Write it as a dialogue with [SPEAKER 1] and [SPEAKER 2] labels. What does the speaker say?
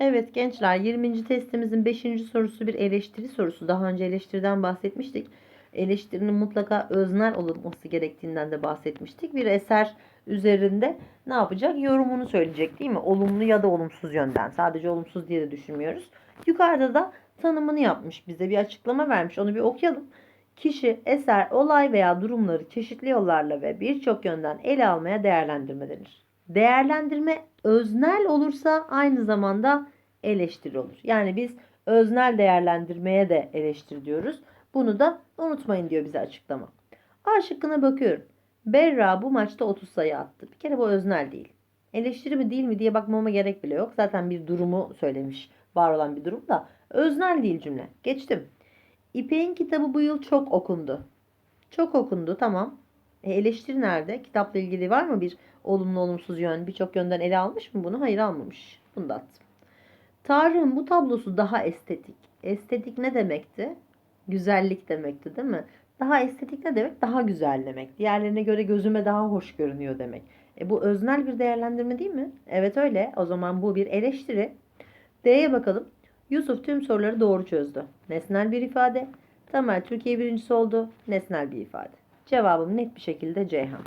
[SPEAKER 1] Evet gençler 20. testimizin 5. sorusu bir eleştiri sorusu. Daha önce eleştiriden bahsetmiştik. Eleştirinin mutlaka öznel olunması gerektiğinden de bahsetmiştik. Bir eser üzerinde ne yapacak? Yorumunu söyleyecek değil mi? Olumlu ya da olumsuz yönden. Sadece olumsuz diye de düşünmüyoruz. Yukarıda da tanımını yapmış bize bir açıklama vermiş. Onu bir okuyalım. Kişi, eser, olay veya durumları çeşitli yollarla ve birçok yönden ele almaya değerlendirme denir. Değerlendirme öznel olursa aynı zamanda eleştiri olur. Yani biz öznel değerlendirmeye de eleştiri diyoruz. Bunu da unutmayın diyor bize açıklama. A şıkkına bakıyorum. Berra bu maçta 30 sayı attı. Bir kere bu öznel değil. Eleştiri mi değil mi diye bakmama gerek bile yok. Zaten bir durumu söylemiş. Var olan bir durum da. Öznel değil cümle. Geçtim. İpek'in kitabı bu yıl çok okundu. Çok okundu tamam. E, eleştiri nerede? Kitapla ilgili var mı bir olumlu olumsuz yön? Birçok yönden ele almış mı bunu? Hayır almamış. Bunu da attım. Tarık'ın bu tablosu daha estetik. Estetik ne demekti? Güzellik demekti değil mi? Daha estetik ne demek? Daha güzel demek. Diğerlerine göre gözüme daha hoş görünüyor demek. E bu öznel bir değerlendirme değil mi? Evet öyle. O zaman bu bir eleştiri. D'ye bakalım. Yusuf tüm soruları doğru çözdü. Nesnel bir ifade. Tamer Türkiye birincisi oldu. Nesnel bir ifade. Cevabım net bir şekilde Ceyhan.